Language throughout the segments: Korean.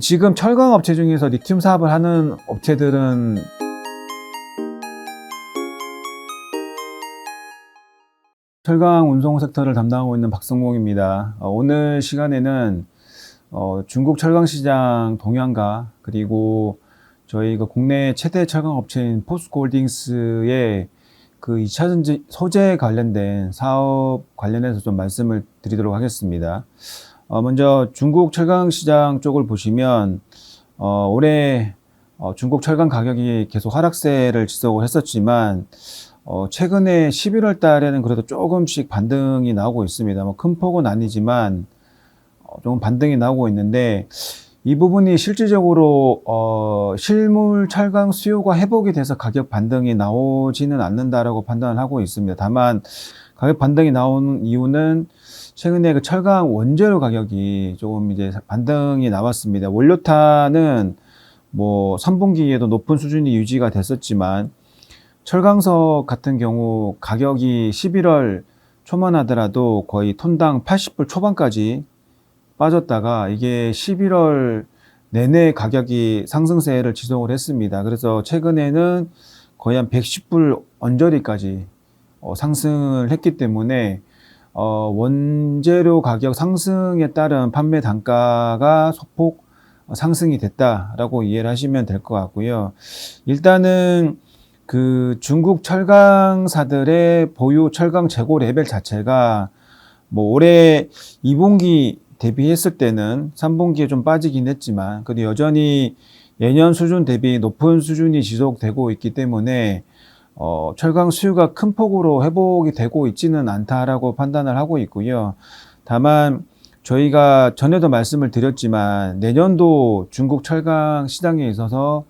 지금 철강 업체 중에서 리튬 사업을 하는 업체들은 철강 운송 섹터를 담당하고 있는 박성공입니다. 어, 오늘 시간에는 어, 중국 철강 시장 동향과 그리고 저희 그 국내 최대 철강 업체인 포스코홀딩스의 그 2차 전지 소재 관련된 사업 관련해서 좀 말씀을 드리도록 하겠습니다. 어, 먼저 중국 철강 시장 쪽을 보시면 어, 올해 어, 중국 철강 가격이 계속 하락세를 지속을 했었지만 어, 최근에 11월 달에는 그래도 조금씩 반등이 나오고 있습니다. 뭐 큰 폭은 아니지만 어, 조금 반등이 나오고 있는데 이 부분이 실질적으로 어, 실물 철강 수요가 회복이 돼서 가격 반등이 나오지는 않는다라고 판단을 하고 있습니다. 다만 가격 반등이 나오는 이유는 최근에 그 철강 원재료 가격이 조금 이제 반등이 나왔습니다. 원료탄은 뭐 3분기에도 높은 수준이 유지가 됐었지만 철강석 같은 경우 가격이 11월 초만 하더라도 거의 톤당 80불 초반까지 빠졌다가 이게 11월 내내 가격이 상승세를 지속을 했습니다. 그래서 최근에는 거의 한 110불 언저리까지 어, 상승을 했기 때문에 어, 원재료 가격 상승에 따른 판매 단가가 소폭 상승이 됐다라고 이해를 하시면 될 것 같고요. 일단은 그 중국 철강사들의 보유 철강 재고 레벨 자체가 뭐 올해 2분기 대비했을 때는 3분기에 좀 빠지긴 했지만 그래도 여전히 예년 수준 대비 높은 수준이 지속되고 있기 때문에 어, 철강 수요가 큰 폭으로 회복이 되고 있지는 않다라고 판단을 하고 있고요. 다만 저희가 전에도 말씀을 드렸지만 내년도 중국 철강 시장에 있어서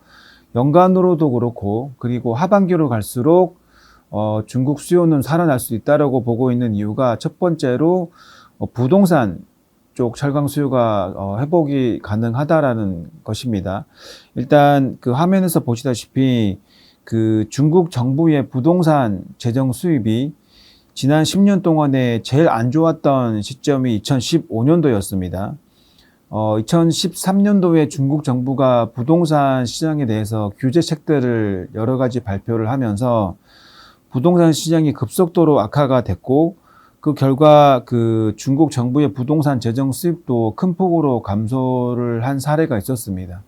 연간으로도 그렇고 그리고 하반기로 갈수록 어, 중국 수요는 살아날 수 있다라고 보고 있는 이유가 첫 번째로 어, 부동산 쪽 철강 수요가 어, 회복이 가능하다라는 것입니다. 일단 그 화면에서 보시다시피 그 중국 정부의 부동산 재정 수입이 지난 10년 동안에 제일 안 좋았던 시점이 2015년도였습니다. 어, 2013년도에 중국 정부가 부동산 시장에 대해서 규제책들을 여러 가지 발표를 하면서 부동산 시장이 급속도로 악화가 됐고 그 결과 그 중국 정부의 부동산 재정 수입도 큰 폭으로 감소를 한 사례가 있었습니다.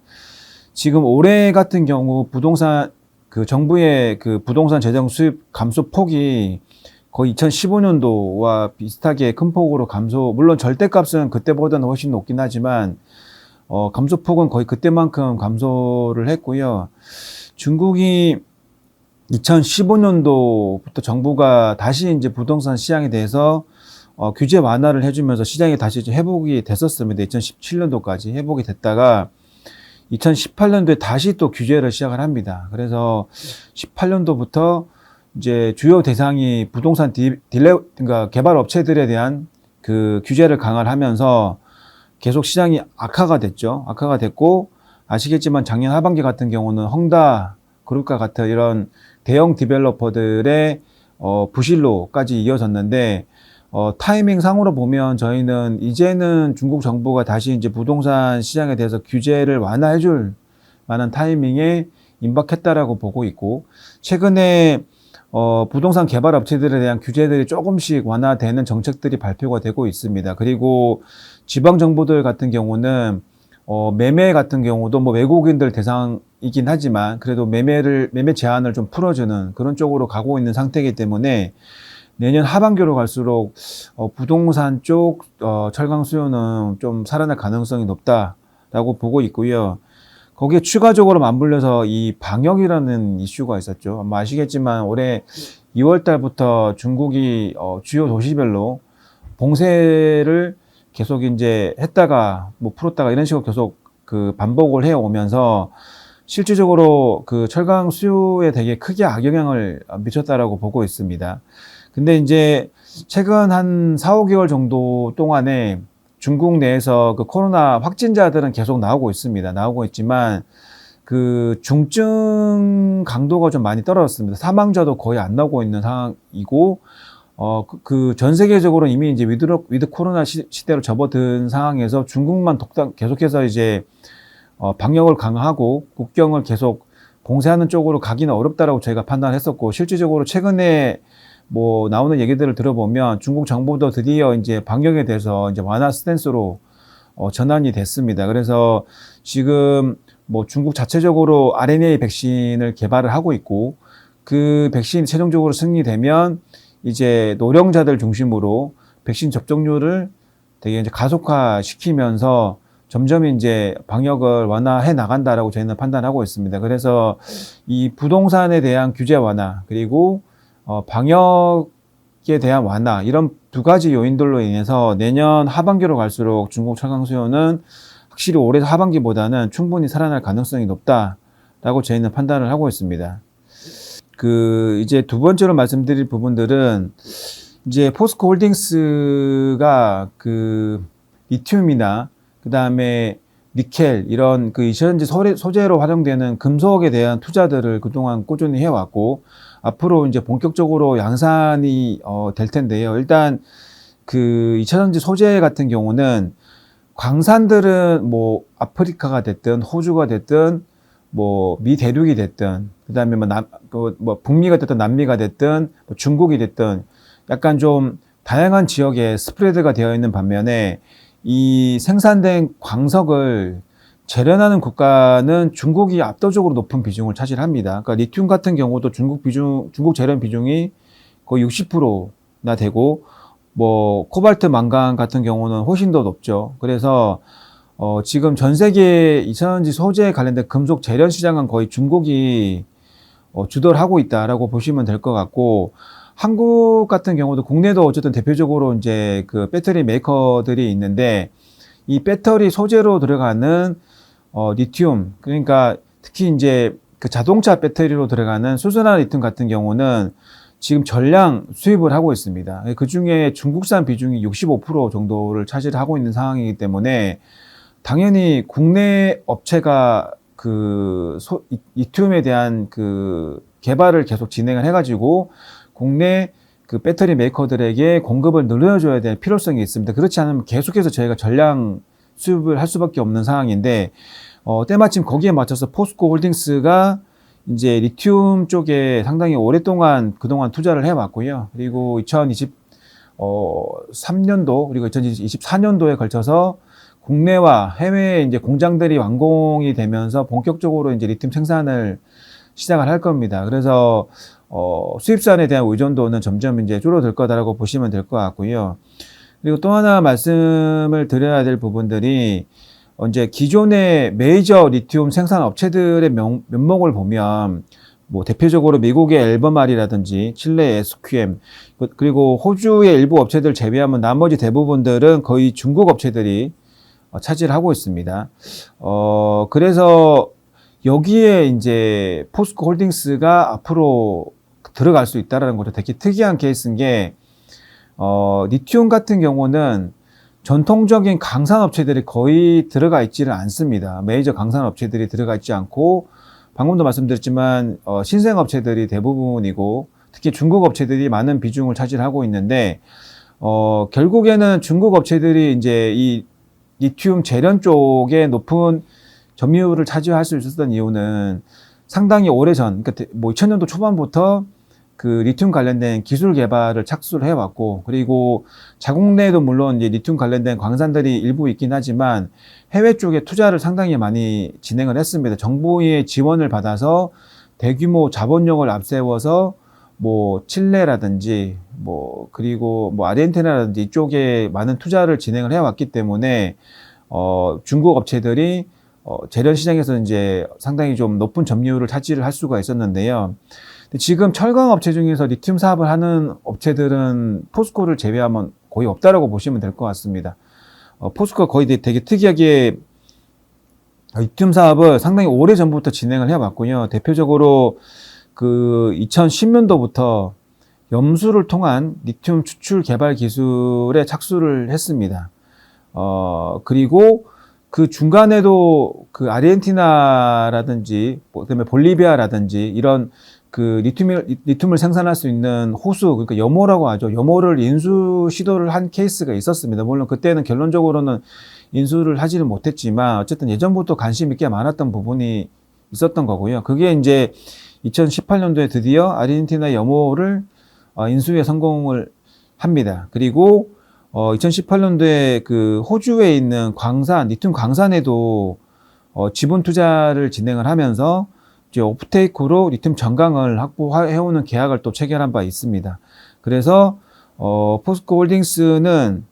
지금 올해 같은 경우 부동산 그 정부의 그 부동산 재정 수입 감소 폭이 거의 2015년도와 비슷하게 큰 폭으로 감소, 물론 절대값은 그때보다는 훨씬 높긴 하지만, 어, 감소폭은 거의 그때만큼 감소를 했고요. 중국이 2015년도부터 정부가 다시 이제 부동산 시장에 대해서 어, 규제 완화를 해주면서 시장이 다시 이제 회복이 됐었습니다. 2017년도까지 회복이 됐다가 2018년도에 다시 또 규제를 시작을 합니다. 그래서 18년도부터 이제 주요 대상이 부동산 디, 딜레, 그러니까 개발 업체들에 대한 그 규제를 강화를 하면서 계속 시장이 악화가 됐죠. 악화가 됐고 아시겠지만 작년 하반기 같은 경우는 헝다 그룹과 같은 이런 대형 디벨로퍼들의 어, 부실로까지 이어졌는데 어, 타이밍 상으로 보면 저희는 이제는 중국 정부가 다시 이제 부동산 시장에 대해서 규제를 완화해 줄 만한 타이밍에 임박했다라고 보고 있고 최근에 어, 부동산 개발 업체들에 대한 규제들이 조금씩 완화되는 정책들이 발표가 되고 있습니다. 그리고 지방 정부들 같은 경우는 어, 매매 같은 경우도 뭐 외국인들 대상이긴 하지만 그래도 매매를 매매 제한을 좀 풀어주는 그런 쪽으로 가고 있는 상태이기 때문에 내년 하반기로 갈수록 어, 부동산 쪽 어, 철강 수요는 좀 살아날 가능성이 높다라고 보고 있고요. 거기에 추가적으로 맞물려서 이 방역이라는 이슈가 있었죠. 아마 아시겠지만 올해 2월 달부터 중국이 어, 주요 도시별로 봉쇄를 계속 이제 했다가 뭐 풀었다가 이런 식으로 계속 그 반복을 해 오면서 실질적으로 그 철강 수요에 되게 크게 악영향을 미쳤다라고 보고 있습니다. 근데 이제 최근 한 4, 5개월 정도 동안에 중국 내에서 그 코로나 확진자들은 계속 나오고 있습니다. 나오고 있지만 그 중증 강도가 좀 많이 떨어졌습니다. 사망자도 거의 안 나오고 있는 상황이고 어, 그전 세계적으로 이미 이제 위드, 위드 코로나 시, 대로 접어든 상황에서 중국만 독단, 계속해서 이제 어, 방역을 강화하고 국경을 계속 봉쇄하는 쪽으로 가기는 어렵다라고 저희가 판단했었고 실질적으로 최근에 뭐 나오는 얘기들을 들어보면 중국 정부도 드디어 이제 방역에 대해서 이제 완화 스탠스로 어, 전환이 됐습니다. 그래서 지금 뭐 중국 자체적으로 RNA 백신을 개발을 하고 있고 그 백신이 최종적으로 승리되면 이제 노령자들 중심으로 백신 접종률을 되게 이제 가속화 시키면서 점점 이제 방역을 완화해 나간다라고 저희는 판단하고 있습니다. 그래서 이 부동산에 대한 규제 완화 그리고 어, 방역에 대한 완화 이런 두 가지 요인들로 인해서 내년 하반기로 갈수록 중국 철강 수요는 확실히 올해 하반기보다는 충분히 살아날 가능성이 높다라고 저희는 판단을 하고 있습니다. 그 이제 두 번째로 말씀드릴 부분들은 이제 포스코 홀딩스가 그 리튬이나 그 다음에 니켈 이런 그 소재- 소재로 활용되는 금속에 대한 투자들을 그동안 꾸준히 해왔고 앞으로 이제 본격적으로 양산이 어, 될 텐데요. 일단 그 이차전지 소재 같은 경우는 광산들은 뭐 아프리카가 됐든 호주가 됐든 뭐 미 대륙이 됐든 그다음에 뭐남뭐 북미가 됐든 남미가 됐든 뭐 중국이 됐든 약간 좀 다양한 지역에 스프레드가 되어 있는 반면에 이 생산된 광석을 재련하는 국가는 중국이 압도적으로 높은 비중을 차지합니다. 그러니까 리튬 같은 경우도 중국 비중, 중국 재련 비중이 거의 60%나 되고, 뭐 코발트 망간 같은 경우는 훨씬 더 높죠. 그래서 어, 지금 전 세계 이천전지 소재 관련된 금속 재련 시장은 거의 중국이 어, 주도를 하고 있다라고 보시면 될 것 같고 한국 같은 경우도 국내도 어쨌든 대표적으로 이제 그 배터리 메이커들이 있는데 이 배터리 소재로 들어가는 어, 리튬 그러니까 특히 이제 그 자동차 배터리로 들어가는 수소나 리튬 같은 경우는 지금 전량 수입을 하고 있습니다. 그 중에 중국산 비중이 65% 정도를 차지하고 있는 상황이기 때문에 당연히 국내 업체가 그 소, 이- 리튬에 대한 그 개발을 계속 진행을 해가지고 국내 그 배터리 메이커들에게 공급을 늘려줘야 될 필요성이 있습니다. 그렇지 않으면 계속해서 저희가 전량 수입을 할 수밖에 없는 상황인데 어, 때마침 거기에 맞춰서 포스코 홀딩스가 이제 리튬 쪽에 상당히 오랫동안 그동안 투자를 해왔고요. 그리고 2020, 어, 3년도, 그리고 2024년도에 걸쳐서 국내와 해외에 이제 공장들이 완공이 되면서 본격적으로 이제 리튬 생산을 시작을 할 겁니다. 그래서, 어, 수입산에 대한 의존도는 점점 이제 줄어들 거다라고 보시면 될 것 같고요. 그리고 또 하나 말씀을 드려야 될 부분들이 어, 이제 기존의 메이저 리튬 생산 업체들의 명- 면목을 보면 뭐 대표적으로 미국의 앨범알이라든지 칠레의 SQM 그- 그리고 호주의 일부 업체들 제외하면 나머지 대부분들은 거의 중국 업체들이 어, 차지를 하고 있습니다. 어 그래서 여기에 이제 포스코 홀딩스가 앞으로 들어갈 수 있다라는 것도 되게 특이한 케이스인 게 어, 리튬 같은 경우는 전통적인 강산 업체들이 거의 들어가 있지를 않습니다. 메이저 강산 업체들이 들어가 있지 않고 방금도 말씀드렸지만 어, 신생 업체들이 대부분이고 특히 중국 업체들이 많은 비중을 차지하고 있는데 어, 결국에는 중국 업체들이 이제 이 리튬 재련 쪽에 높은 점유율을 차지할 수 있었던 이유는 상당히 오래전, 그러니까 뭐 2000년도 초반부터 그 리튬 관련된 기술 개발을 착수를 해왔고, 그리고 자국 내에도 물론 이제 리튬 관련된 광산들이 일부 있긴 하지만 해외 쪽에 투자를 상당히 많이 진행을 했습니다. 정부의 지원을 받아서 대규모 자본력을 앞세워서 뭐 칠레라든지 뭐 그리고 뭐 아르헨티나라든지 이쪽에 많은 투자를 진행을 해왔기 때문에 어 중국 업체들이 어 재련 시장에서 이제 상당히 좀 높은 점유율을 차지를 할 수가 있었는데요. 지금 철강 업체 중에서 리튬 사업을 하는 업체들은 포스코를 제외하면 거의 없다라고 보시면 될 것 같습니다. 어, 포스코가 거의 되게 특이하게 리튬 사업을 상당히 오래 전부터 진행을 해왔고요. 대표적으로 그 2010년도부터 염수를 통한 리튬 추출 개발 기술에 착수를 했습니다. 어, 그리고 그 중간에도 그 아르헨티나라든지, 뭐 그다음에 볼리비아라든지 이런 그 리튬을, 리튬을 생산할 수 있는 호수, 그러니까 염호라고 하죠. 염호를 인수 시도를 한 케이스가 있었습니다. 물론 그때는 결론적으로는 인수를 하지는 못했지만 어쨌든 예전부터 관심 있게 많았던 부분이 있었던 거고요. 그게 이제 2018년도에 드디어 아르헨티나 염호를 어, 인수에 성공을 합니다. 그리고 어, 2018년도에 그 호주에 있는 광산, 리튬 광산에도 어, 지분 투자를 진행을 하면서 이제 오프테이크로 리튬 전강을 확보해오는 계약을 또 체결한 바 있습니다. 그래서 어, 포스코 홀딩스는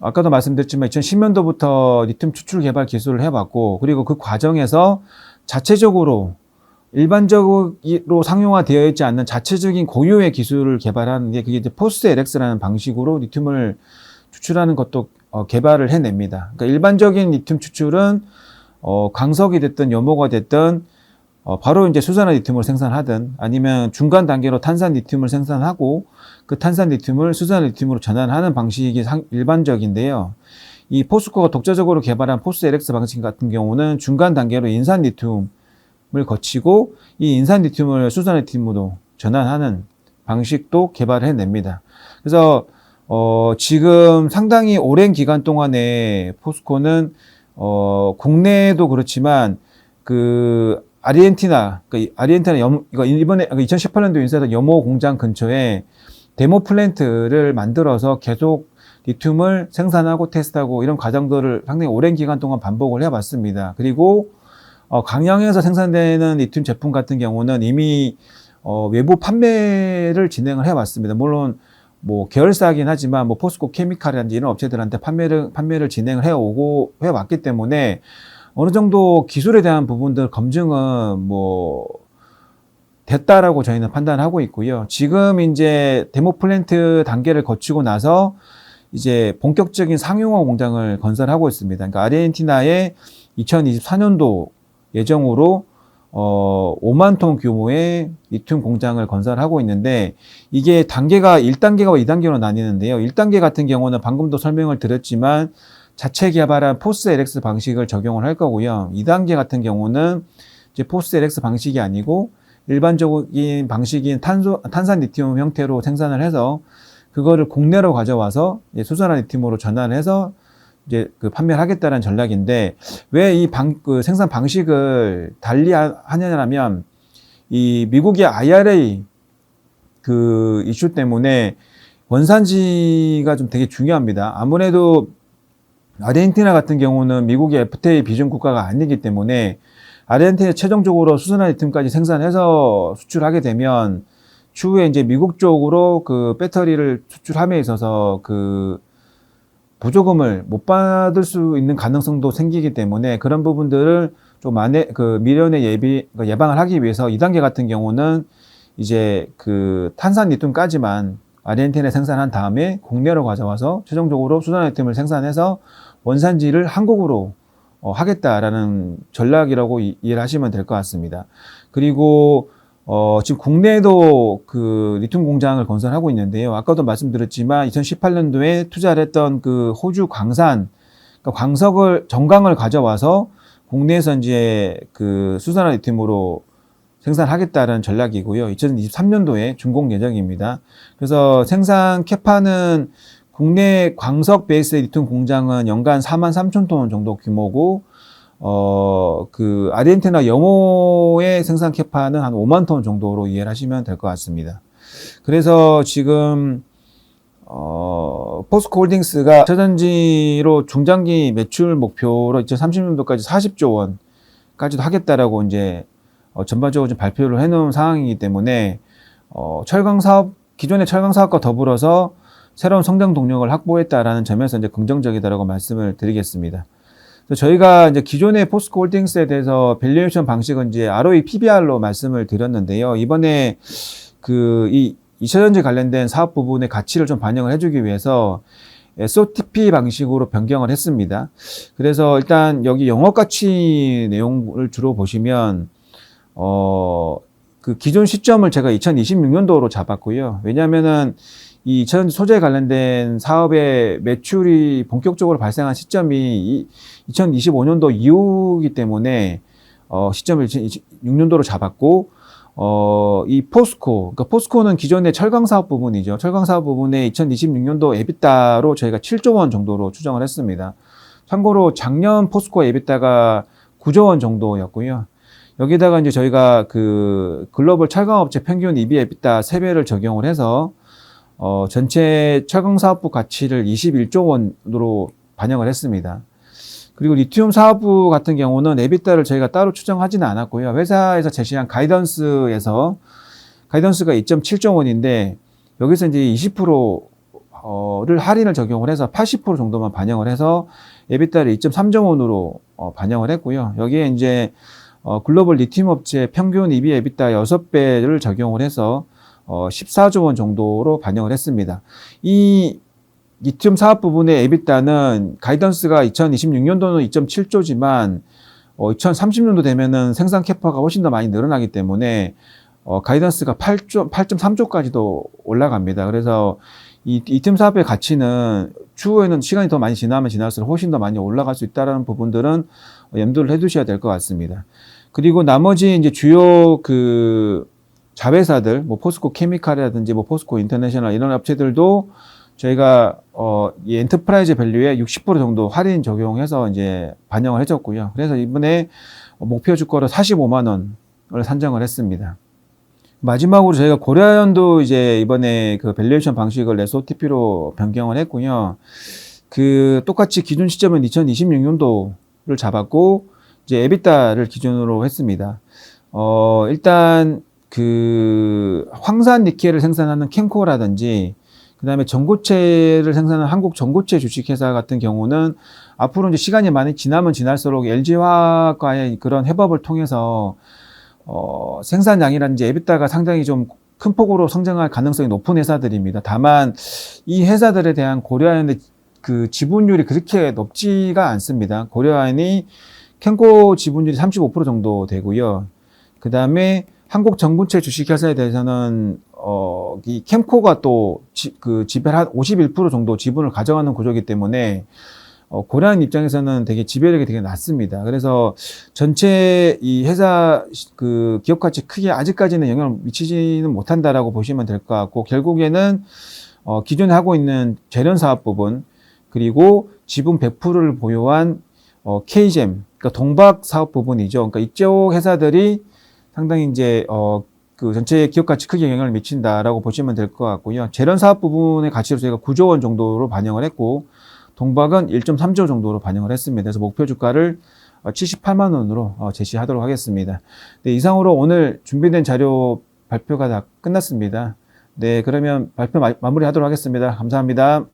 아까도 말씀드렸지만 2010년도부터 리튬 추출 개발 기술을 해봤고 그리고 그 과정에서 자체적으로 일반적으로 상용화되어 있지 않는 자체적인 고유의 기술을 개발하는 게 그게 이제 포스트 LX라는 방식으로 리튬을 추출하는 것도 어, 개발을 해냅니다. 그러니까 일반적인 리튬 추출은 어, 광석이 됐든 염호가 됐든 어, 바로 이제 수산화 리튬을 생산하든 아니면 중간 단계로 탄산 리튬을 생산하고 그 탄산 리튬을 수산 리튬으로 전환하는 방식이 상, 일반적인데요. 이 포스코가 독자적으로 개발한 포스 LX 방식 같은 경우는 중간 단계로 인산 리튬을 거치고 이 인산 리튬을 수산 리튬으로 전환하는 방식도 개발을 해냅니다. 그래서 어, 지금 상당히 오랜 기간 동안에 포스코는 어, 국내에도 그렇지만 그 아르헨티나, 그 아르헨티나 염, 이거 이번에 2018년도 인수했던 염호 공장 근처에 데모 플랜트를 만들어서 계속 리튬을 생산하고 테스트하고 이런 과정들을 상당히 오랜 기간 동안 반복을 해봤습니다. 그리고 어, 강양에서 생산되는 리튬 제품 같은 경우는 이미 어, 외부 판매를 진행을 해왔습니다. 물론 뭐 계열사긴 하지만 뭐 포스코 케미칼이라든지 이런 업체들한테 판매를 판매를 진행을 해오고 해왔기 때문에 어느 정도 기술에 대한 부분들 검증은 뭐 됐다라고 저희는 판단하고 있고요. 지금 이제 데모 플랜트 단계를 거치고 나서 이제 본격적인 상용화 공장을 건설하고 있습니다. 그러니까 아르헨티나의 2024년도 예정으로 어 5만 톤 규모의 리튬 공장을 건설하고 있는데 이게 단계가 1단계와 2단계로 나뉘는데요. 1단계 같은 경우는 방금도 설명을 드렸지만 자체 개발한 포스 LX 방식을 적용을 할 거고요. 2단계 같은 경우는 이제 포스 LX 방식이 아니고 일반적인 방식인 탄소, 탄산 리튬 형태로 생산을 해서 그거를 국내로 가져와서 수산화 리튬으로 전환해서 이제 그 판매를 하겠다는 전략인데 왜 이 방, 그 생산 방식을 달리 하냐면 이 미국의 IRA 그 이슈 때문에 원산지가 좀 되게 중요합니다. 아무래도 아르헨티나 같은 경우는 미국의 FTA 비준 국가가 아니기 때문에 아르헨티나 최종적으로 수산화 리튬까지 생산해서 수출하게 되면 추후에 이제 미국 쪽으로 그 배터리를 수출함에 있어서 그 부조금을 못 받을 수 있는 가능성도 생기기 때문에 그런 부분들을 좀 만에 그 미련의 예비 그 예방을 하기 위해서 2단계 같은 경우는 이제 그 탄산 리튬까지만 아르헨티나에 생산한 다음에 국내로 가져와서 최종적으로 수산 리튬을 생산해서 원산지를 한국으로 어, 하겠다라는 전략이라고 이, 해를 하시면 될 것 같습니다. 그리고 어, 지금 국내에도 그 리튬 공장을 건설하고 있는데요. 아까도 말씀드렸지만 2018년도에 투자를 했던 그 호주 광산, 그러니까 광석을, 정강을 가져와서 국내에서 이제 그 수산화 리튬으로 생산하겠다는 전략이고요. 2023년도에 준공 예정입니다. 그래서 생산 캐파는 국내 광석 베이스 리튬 공장은 연간 4만 3천 톤 정도 규모고 어, 그, 아르헨티나 염호의 생산 캐파는 한 5만 톤 정도로 이해를 하시면 될 것 같습니다. 그래서 지금, 어, 포스코 홀딩스가 최전지로 중장기 매출 목표로 2030년도까지 40조 원까지도 하겠다라고 이제, 어, 전반적으로 좀 발표를 해놓은 상황이기 때문에, 어, 철강 사업, 기존의 철강 사업과 더불어서 새로운 성장 동력을 확보했다라는 점에서 이제 긍정적이다라고 말씀을 드리겠습니다. 저희가 이제 기존의 포스코 홀딩스에 대해서 밸류에이션 방식은 이제 ROE PBR로 말씀을 드렸는데요. 이번에 그이 2차전지 관련된 사업 부분의 가치를 좀 반영을 해주기 위해서 SOTP 방식으로 변경을 했습니다. 그래서 일단 여기 영업 가치 내용을 주로 보시면 어, 그 기존 시점을 제가 2026년도로 잡았고요. 왜냐하면은 이 전지 소재 관련된 사업의 매출이 본격적으로 발생한 시점이 2025년도 이후이기 때문에 어, 시점을 2026년도로 잡았고 어, 이 포스코, 그러니까 포스코는 기존의 철강 사업 부분이죠. 철강 사업 부분에 2026년도 에비타로 저희가 7조 원 정도로 추정을 했습니다. 참고로 작년 포스코 에비타가 9조 원 정도였고요. 여기다가 이제 저희가 그 글로벌 철강업체 평균 EB 에비타 3배를 적용을 해서 어, 전체 철강 사업부 가치를 21조 원으로 반영을 했습니다. 그리고 리튬 사업부 같은 경우는 에비타를 저희가 따로 추정하지는 않았고요. 회사에서 제시한 가이던스에서 가이던스가 2.7조 원인데 여기서 이제 20%를 할인을 적용을 해서 80% 정도만 반영을 해서 에비타를 2.3조 원으로 어, 반영을 했고요. 여기에 이제 어, 글로벌 리튬 업체 평균 EB 에비타 6배를 적용을 해서 어, 14조 원 정도로 반영을 했습니다. 이 리튬 사업 부분의 에비타는 가이던스가 2026년도는 2.7조지만 어, 2030년도 되면은 생산 캐파가 훨씬 더 많이 늘어나기 때문에 어, 가이던스가 8조, 8.3조까지도 올라갑니다. 그래서 이 리튬 사업의 가치는 추후에는 시간이 더 많이 지나면 지날수록 훨씬 더 많이 올라갈 수 있다는 부분들은 염두를 해 두셔야 될 것 같습니다. 그리고 나머지 이제 주요 그 자회사들, 뭐 포스코 케미칼이라든지 뭐 포스코 인터내셔널 이런 업체들도 저희가 어, 이 엔터프라이즈 밸류에 60% 정도 할인 적용해서 이제 반영을 해줬고요. 그래서 이번에 목표 주가로 45만 원을 산정을 했습니다. 마지막으로 저희가 고려연도 이제 이번에 그 밸류에이션 방식을 SOTP로 변경을 했고요. 그 똑같이 기준 시점은 2026년도를 잡았고 이제 에비타를 기준으로 했습니다. 어, 일단 그 황산 니켈을 생산하는 캠코라든지 그다음에 전고체를 생산하는 한국 전고체 주식회사 같은 경우는 앞으로 이제 시간이 많이 지나면 지날수록 LG화학과의 그런 협업을 통해서 어, 생산량이라든지 에비타가 상당히 좀 큰 폭으로 성장할 가능성이 높은 회사들입니다. 다만 이 회사들에 대한 고려하는데 그 지분율이 그렇게 높지가 않습니다. 고려아연 이 캠코 지분율이 35% 정도 되고요. 그 다음에 한국 전군체 주식회사에 대해서는 어, 이 캠코가 또 그 지배를 한 51% 정도 지분을 가져가는 구조이기 때문에 어, 고려한 입장에서는 되게 지배력이 되게 낮습니다. 그래서 전체 이 회사 그 기업 가치 크게 아직까지는 영향을 미치지는 못한다라고 보시면 될 것 같고 결국에는 어, 기존에 하고 있는 재련 사업 부분 그리고 지분 100%를 보유한 어, K잼 그러니까 동박 사업 부분이죠. 그러니까 이쪽 회사들이 상당히 이제 어, 그 전체 기업 가치 크게 영향을 미친다라고 보시면 될 것 같고요. 재련 사업 부분의 가치로 저희가 9조 원 정도로 반영을 했고 동박은 1.3조 정도로 반영을 했습니다. 그래서 목표 주가를 78만 원으로 어, 제시하도록 하겠습니다. 네, 이상으로 오늘 준비된 자료 발표가 다 끝났습니다. 네, 그러면 발표 마, 마무리하도록 하겠습니다. 감사합니다.